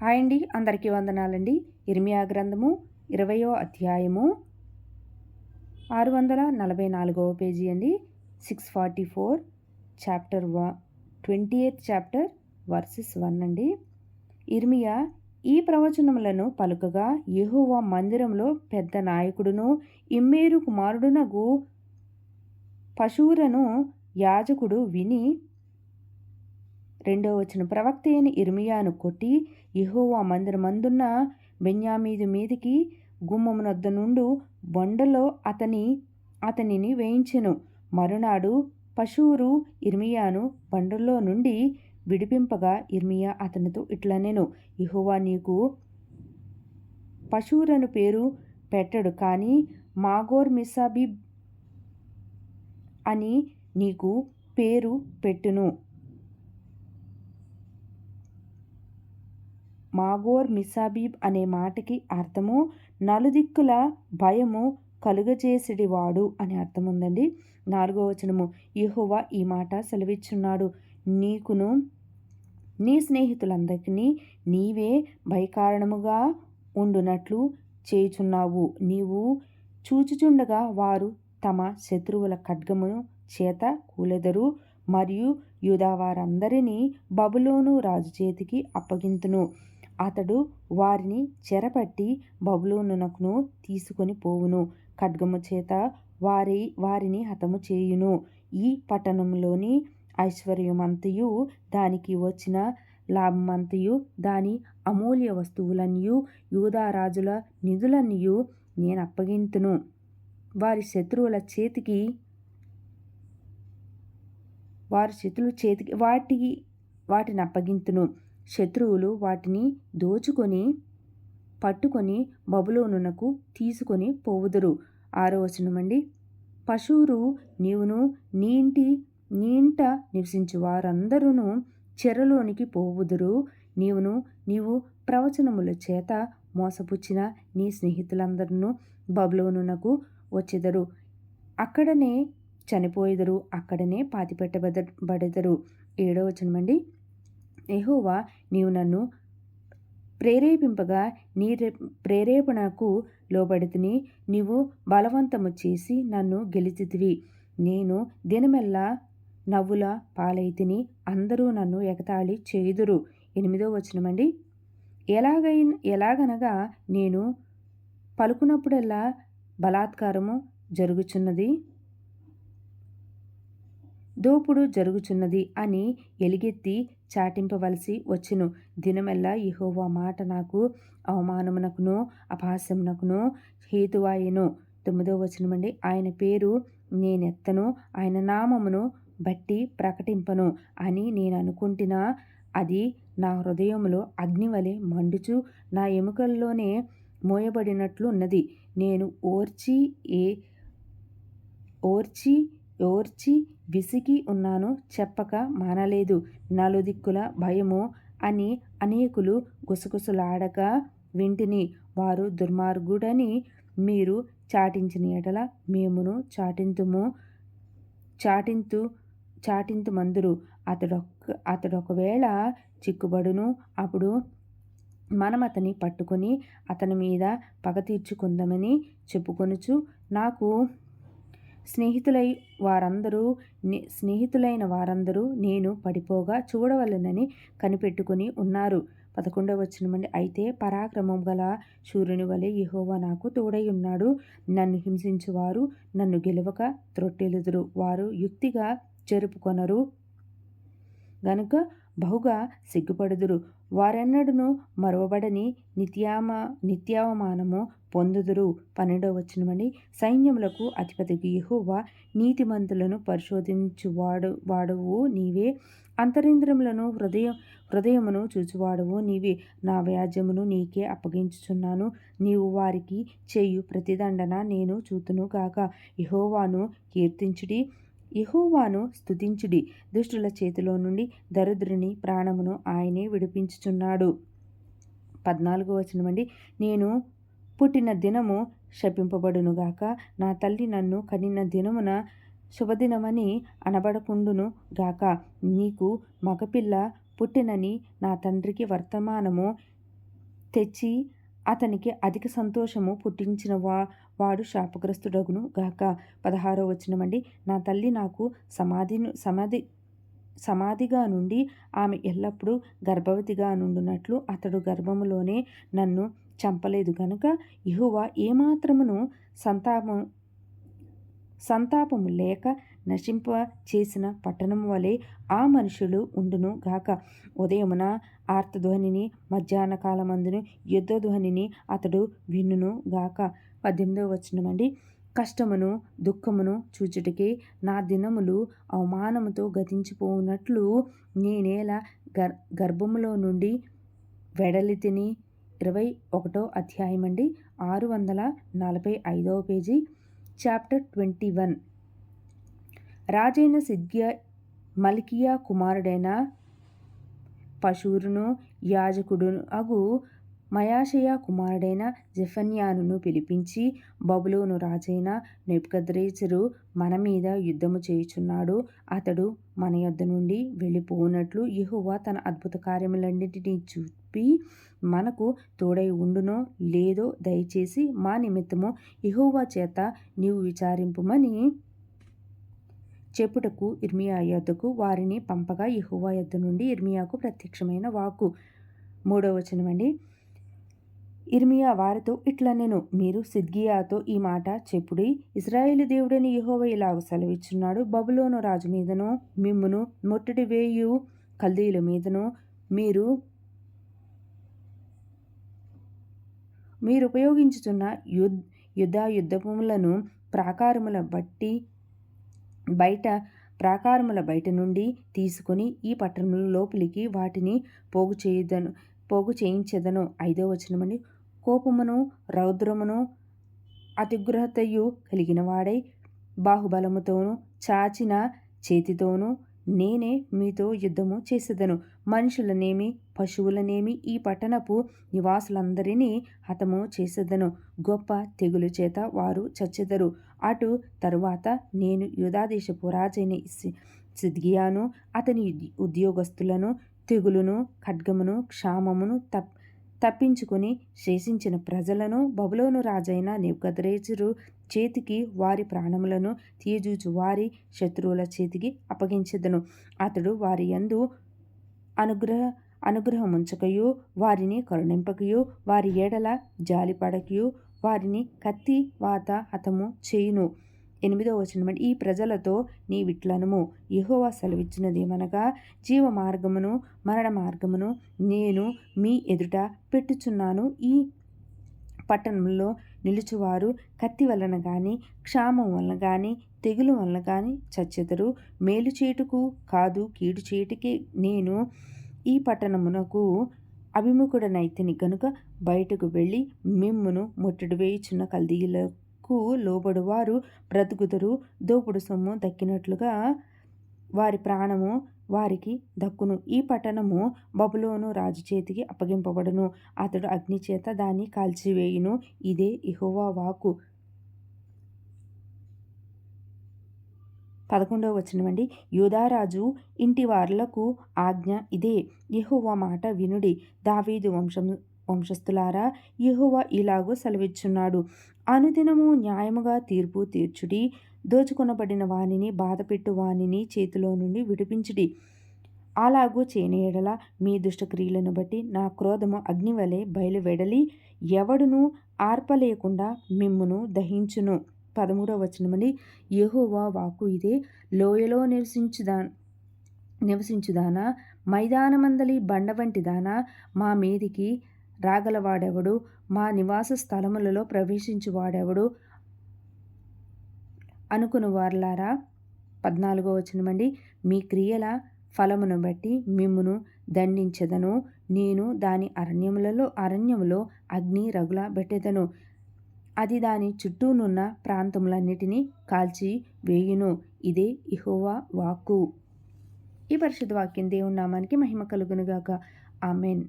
Hi అండి అందరికీ వందనాలండి. ఇర్మియా గ్రంథము ఇరవయో అధ్యాయము ఆరు వందల నలభై నాలుగవ పేజీ అండి. సిక్స్ ఫార్టీ ఫోర్ చాప్టర్ వ twenty eighth chapter verses one అండి. ఇర్మియా ఈ ప్రవచనములను పలుకగా యెహోవా మందిరంలో పెద్ద నాయకుడును ఇమ్మేరు కుమారుడునగు పశువులను యాజకుడు విని రెండవ వచ్చిన ప్రవక్త అయిన ఇర్మియాను కొట్టి యెహోవా మందిరమందున్న బెన్యామీదు మీదికి గుమ్మమునొద్ద నుండు బొండలో అతని అతనిని వేయించెను. మరునాడు పశువురు ఇర్మియాను బండలో నుండి విడిపింపగా ఇర్మియా అతనితో ఇట్లనేను ఇహోవా నీకు పశువురను పేరు పెట్టడు కానీ మాగోర్ మిసాబిబ్ అని నీకు పేరు పెట్టును. మాగోర్ మిసాబీబ్ అనే మాటకి అర్థము నలుదిక్కుల భయము కలుగజేసిడివాడు అని అర్థం ఉందండి నాలుగో వచనము యహోవా ఈ మాట సెలవిచ్చున్నాడు. నీకును నీ స్నేహితులందరికీ నీవే భయకారణముగా ఉండునట్లు చేయుచున్నావు. నీవు చూచుచుండగా వారు తమ శత్రువుల ఖడ్గమును చేత కూలెదరు మరియు యూదా వారందరినీ బబులోను రాజు చేతికి అప్పగింతును. అతడు వారిని చెరపట్టి బబులోనునకును తీసుకొని పోవును. ఖడ్గము చేత వారి వారిని హతము చేయును. ఈ పట్టణంలోని ఐశ్వర్యమంతయు దానికి వచ్చిన లాభమంతయు దాని అమూల్య వస్తువులనియు యూదారాజుల నిధులనియు నేను అప్పగింతును. వారి శత్రువుల చేతికి వారి చేతులు చేతికి వాటికి వాటిని అప్పగింతును. శత్రువులు వాటిని దోచుకొని పట్టుకొని బబులోనునకు తీసుకొని పోవుదురు. ఆరో వచనమండి పశువురు నీవును నీ ఇంటి నీ ఇంట నివసించు వారందరూ చెరలోనికి పోవుదురు. నీవును నీవు ప్రవచనముల చేత మోసపుచ్చిన నీ స్నేహితులందరూ బబులోనునకు వచ్చెదరు. అక్కడనే చనిపోయేదరు అక్కడనే పాతిపెట్టబడెదరు బడెదరు. వచనమండి ఎహోవా నీవు నన్ను ప్రేరేపింపగా నీ ప్రేరేపణకు లోబడితిని నీవు బలవంతము చేసి నన్ను గెలిచితివి. నేను దినమెల్లా నవ్వుల పాలైతిని అందరూ నన్ను ఎగతాళి చేయుదురు. ఎనిమిదో వచనమండి. ఎలాగైన ఎలాగనగా నేను పలుకున్నప్పుడల్లా బలాత్కారము జరుగుచున్నది? దోపుడు జరుగుచున్నది అని ఎలిగెత్తి చాటింపవలసి వచ్చును. దినమెల్లా ఇహోవా మాట నాకు అవమానమునకును అపహాస్యమునకును హేతువాయెను. తొమ్మిదో వచనమండి. ఆయన పేరు నేనెత్తను ఆయన నామమును బట్టి ప్రకటింపను అని నేను అనుకుంటున్నా. అది నా హృదయంలో అగ్నివలె మండుచు నా ఎముకల్లోనే మోయబడినట్లు ఉన్నది నేను ఓర్చి ఏ ఓర్చి ఓర్చి విసిగి ఉన్నాను చెప్పక మానలేదు. నలుదిక్కుల భయము అని అనేకులు గుసగుసలాడక వింటిని. వారు దుర్మార్గుడని మీరు చాటించిన ఎడల మేమును చాటింతుము చాటింతు చాటింతు మందురు అతడొక్క అతడొకవేళ చిక్కుబడును అప్పుడు మనం అతని పట్టుకొని అతని మీద పగ తీర్చుకుందామని చెప్పుకొనుచు నాకు స్నేహితులై వారందరూ స్నేహితులైన వారందరూ నేను పడిపోగా చూడవలనని కనిపెట్టుకుని ఉన్నారు. పదకొండవ వచనమండి. అయితే పరాక్రమం గల సూర్యుని వలె యహోవా నాకు తోడై ఉన్నాడు. నన్ను హింసించువారు నన్ను గెలవక త్రొట్టెలుదురు. వారు యుక్తిగా జరుపుకొనరు. గనుక బహుగా సిగ్గుపడుదురు. వారెన్నడను మరవబడని నిత్యామ నిత్యావమానము పొందుదురు. పన్నెండవ వచనమని సైన్యములకు అధిపతికి యెహోవా నీతిమంతులను పరిశోధించువాడు వాడువు నీవే. అంతరింద్రములను హృదయం హృదయమును చూచువాడువు నీవే. నా వ్యాజ్యమును నీకే అప్పగించుచున్నాను. నీవు వారికి చేయు ప్రతిదండన నేను చూతును గాక. యహోవాను కీర్తించుడి. యహోవాను స్తుతించుడి. దుష్టుల చేతిలో నుండి దరిద్రుని ప్రాణమును ఆయనే విడిపించుచున్నాడు. పద్నాలుగో వచనమండి నేను పుట్టిన దినము శపింపబడునుగాక నా తల్లి నన్ను కనిన దినమున శుభదినమని అనబడకుండును గాక. నీకు మగపిల్ల పుట్టినని నా తండ్రికి వర్తమానము తెచ్చి అతనికి అధిక సంతోషము పుట్టించిన వా వాడు శాపగ్రస్తుడగును. గాక పదహారో వచ్చినమండి నా తల్లి నాకు సమాధిను సమాధి సమాధిగా నుండి ఆమె ఎల్లప్పుడూ గర్భవతిగా నుండునట్లు అతడు గర్భములోనే నన్ను చంపలేదు. గనుక ఇహువ ఏమాత్రమును సంతాపం సంతాపము లేక నశింప చేసిన పట్టణం వలె ఆ మనుషులు ఉండును. గాక ఉదయమున ఆర్తధ్వనిని మధ్యాహ్న కాలమందును యుద్ధధ్వనిని అతడు విన్నును గాక పద్దెనిమిదవ వచనమండి కష్టమును దుఃఖమును చూచుటకే నా దినములు అవమానముతో గతించిపోనట్లు నేనేలా గర్ గర్భములో నుండి వెడలి తిని ఇరవై ఒకటో అధ్యాయం అండి. ఆరు వందల నలభై ఐదవ పేజీ. Chapter twenty one. రాజైన సిద్గ్య మలికియా కుమారుడైన పశువురును యాజకుడు అగు మయాషయ కుమారుడైన జెఫన్యాను పిలిపించి బబులోను రాజైన నెప్కద్రేచరు మన మీద యుద్ధము చేయుచున్నాడు. అతడు మన యొద్ద నుండి వెళ్ళిపోనట్లు యహువ తన అద్భుత కార్యములన్నింటినీ చూపి మనకు తోడై ఉండునో లేదో దయచేసి మా నిమిత్తము యహోవా చేత నీవు విచారింపుమని చెప్పుటకు ఇర్మియా యొద్దకు వారిని పంపగా యహోవా యొద్ద నుండి ఇర్మియాకు ప్రత్యక్షమైన వాకు మూడవ అండి ఇర్మియా వారితో ఇట్లా నేను మీరు సిద్గియాతో ఈ మాట చెప్పుడి ఇజ్రాయేల్ దేవుడని యహోవ ఇలాగ సెలవిచ్చున్నాడు. బబులోను రాజు మీదను మిమ్మును ముట్టడి వేయు కల్దీల మీదను మీరు మీరు ఉపయోగించుతున్న యుద్ యుద్ధ యుద్ధములను ప్రాకారముల బట్టి బయట ప్రాకారముల బయట నుండి తీసుకొని ఈ పట్టణముల లోపలికి వాటిని పోగు చేయదను పోగు చేయించెదను. ఐదో వచనమని కోపమును రౌద్రమును అతిగ్రహతయు కలిగిన వాడై బాహుబలముతోనూ చాచిన చేతితోనూ నేనే మీతో యుద్ధము చేసేదను. మనుషులనేమి పశువులనేమి ఈ పట్టణపు నివాసులందరినీ హతము చేసేదను. గొప్ప తెగులు చేత వారు చచ్చెదరు. అటు తరువాత నేను యుధాదేశపు రాజైన సిద్గియాను అతని ఉద్యోగస్తులను తెగులును ఖడ్గమును క్షామమును తప్ తప్పించుకుని శేషించిన ప్రజలను బబులోను రాజైన నెబ్కద్రేజరు చేతికి వారి ప్రాణములను తీయజూచు వారి శత్రువుల చేతికి అప్పగించదను. అతడు వారి యందు అనుగ్రహ అనుగ్రహముంచకయు వారిని కరుణింపకయు వారి ఏడల జాలిపడకయు వారిని కత్తి వాత హతము చేయును. ఎనిమిదో వచనం ఈ ప్రజలతో నీవిట్లనము. యహోవా సెలవిచ్చినదేమనగా జీవ మార్గమును మరణ మార్గమును నేను మీ ఎదుట పెట్టుచున్నాను. ఈ పట్టణంలో నిలుచువారు కత్తి వలన కానీ క్షామం వలన కానీ తెగులు వలన కానీ చచ్చెదరు. మేలు చేటుకు కాదు కీడు చేటుకి నేను ఈ పట్టణమునకు అభిముఖుడనైతిని గనుక బయటకు వెళ్ళి మిమ్మును ముట్టడి వేయుచున్న కు లోబడువారు బ్రతుకుదురు. దోపుడు సొమ్ము దక్కినట్లుగా వారి ప్రాణము వారికి దక్కును. ఈ పట్టణము బబులోను రాజు చేతికి అప్పగింపబడును. అతడు అగ్ని చేత దాన్ని కాల్చివేయును. ఇదే ఇహోవా వాకు పదకొండవ వచనమండి యూదారాజు ఇంటి వార్లకు ఆజ్ఞ ఇదే. యహోవా మాట వినుడి. దావీదు వంశం వంశస్థులారా యహోవా ఇలాగో సెలవిచ్చున్నాడు. అనుదినము న్యాయముగా తీర్పు తీర్చుడి దోచుకొనబడిన వానిని బాధపెట్టు వానిని చేతిలో నుండి విడిపించుడి. అలాగూ చేయనేయడల మీ దుష్టక్రియలను బట్టి నా క్రోధము అగ్నివలే బయలువెడలి ఎవడును ఆర్పలేకుండా మిమ్మును దహించును. పదమూడవ వచనమని యహోవా వాకు ఇదే లోయలో నివసించుదా నివసించుదానా? మైదానమందలి బండ వంటిదానా? మా మీదికి రాగలవాడెవడు? మా నివాస స్థలములలో ప్రవేశించువాడెవడు? అనుకుని వార్లారా పద్నాలుగో వచనమండి. మీ క్రియల ఫలమును బట్టి మిమ్మును దండించదను. నేను దాని అరణ్యములలో అరణ్యములో అగ్ని రగుల పెట్టెదను అది దాని చుట్టూనున్న ప్రాంతములన్నిటినీ కాల్చి వేయును. ఇదే ఇహోవా వాక్కు. ఈ పరిశుద్ధ వాక్యం దేవుని నామానికి మహిమ కలుగునుగాక. ఆమెన్.